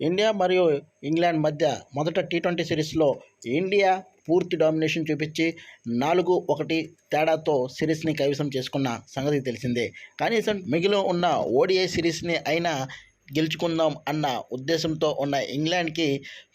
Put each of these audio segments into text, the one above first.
India మరియు England మధ్య మొదట టీ ట్వంటీ సిరీస్లో ఇండియా పూర్తి డామినేషన్ చూపించి నాలుగు ఒకటి తేడాతో సిరీస్ని కైవసం చేసుకున్న సంగతి తెలిసిందే. కనీసం మిగిలి ఉన్న ఓడిఐ సిరీస్ని అయినా గెలుచుకుందాం అన్న ఉద్దేశంతో ఉన్న ఇంగ్లాండ్కి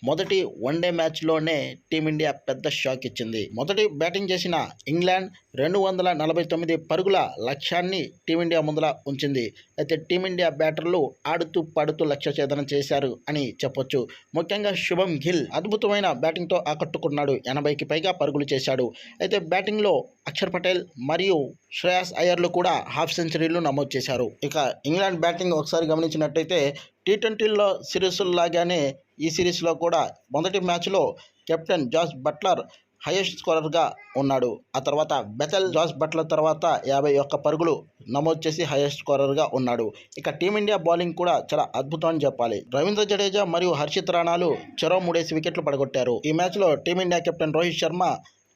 మొదటి వన్డే మ్యాచ్లోనే టీమిండియా పెద్ద షాక్ ఇచ్చింది. మొదటి బ్యాటింగ్ చేసిన ఇంగ్లాండ్ రెండు వందల నలభై తొమ్మిది పరుగుల లక్ష్యాన్ని టీమిండియా ముందర ఉంచింది. అయితే టీమిండియా బ్యాటర్లు ఆడుతూ పాడుతూ లక్ష్య ఛేదనం చేశారు అని చెప్పొచ్చు. ముఖ్యంగా శుభం గిల్ అద్భుతమైన బ్యాటింగ్తో ఆకట్టుకున్నాడు. ఎనభైకి పైగా పరుగులు చేశాడు. అయితే బ్యాటింగ్లో అక్షర్ పటేల్ మరియు శ్రేయాస్ అయ్యర్లు కూడా హాఫ్ సెంచరీలు నమోదు చేశారు. ఇక ఇంగ్లాండ్ బ్యాటింగ్ ఒకసారి గమనించినట్టయితే టీ ట్వంటీల్లో సిరీస్లాగానే ఈ సిరీస్లో కూడా మొదటి మ్యాచ్లో కెప్టెన్ జాస్ బట్లర్ హైయెస్ట్ స్కోరర్గా ఉన్నాడు. ఆ తర్వాత బెతల్ జాస్ బట్లర్ తర్వాత యాభై ఒక్క పరుగులు నమోదు చేసి హైయెస్ట్ స్కోరర్గా ఉన్నాడు. ఇక టీమిండియా బౌలింగ్ కూడా చాలా అద్భుతం అని చెప్పాలి. రవీంద్ర జడేజా మరియు హర్షిత్ రాణాలు చెరో మూడేసి వికెట్లు పడగొట్టారు. ఈ మ్యాచ్లో టీమిండియా కెప్టెన్ రోహిత్ శర్మ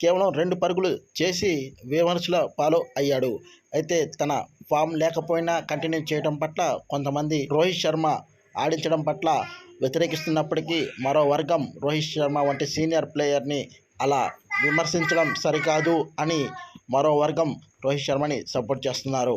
కేవలం రెండు పరుగులు చేసి విమర్శల పాలు అయ్యాడు. అయితే తన ఫామ్ లేకపోయినా కంటిన్యూ చేయడం పట్ల కొంతమంది రోహిత్ శర్మ ఆడించడం పట్ల వ్యతిరేకిస్తున్నప్పటికీ మరో వర్గం రోహిత్ శర్మ వంటి సీనియర్ ప్లేయర్ని అలా విమర్శించడం సరికాదు అని మరో వర్గం రోహిత్ శర్మని సపోర్ట్ చేస్తున్నారు.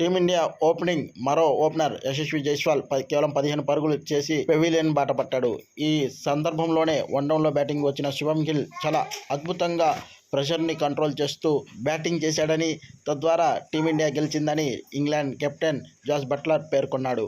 టీమిండియా ఓపెనింగ్ మరో ఓపెనర్ యశస్వి జైస్వాల్ కేవలం పదిహేను పరుగులు చేసి పెవిలియన్ బాట పట్టాడు. ఈ సందర్భంలోనే వన్ డౌన్లో బ్యాటింగ్ వచ్చిన శుభం గిల్ చాలా అద్భుతంగా ప్రెషర్ని కంట్రోల్ చేస్తూ బ్యాటింగ్ చేశాడని తద్వారా టీమిండియా గెలిచిందని ఇంగ్లాండ్ కెప్టెన్ జాస్ బట్లర్ పేర్కొన్నాడు.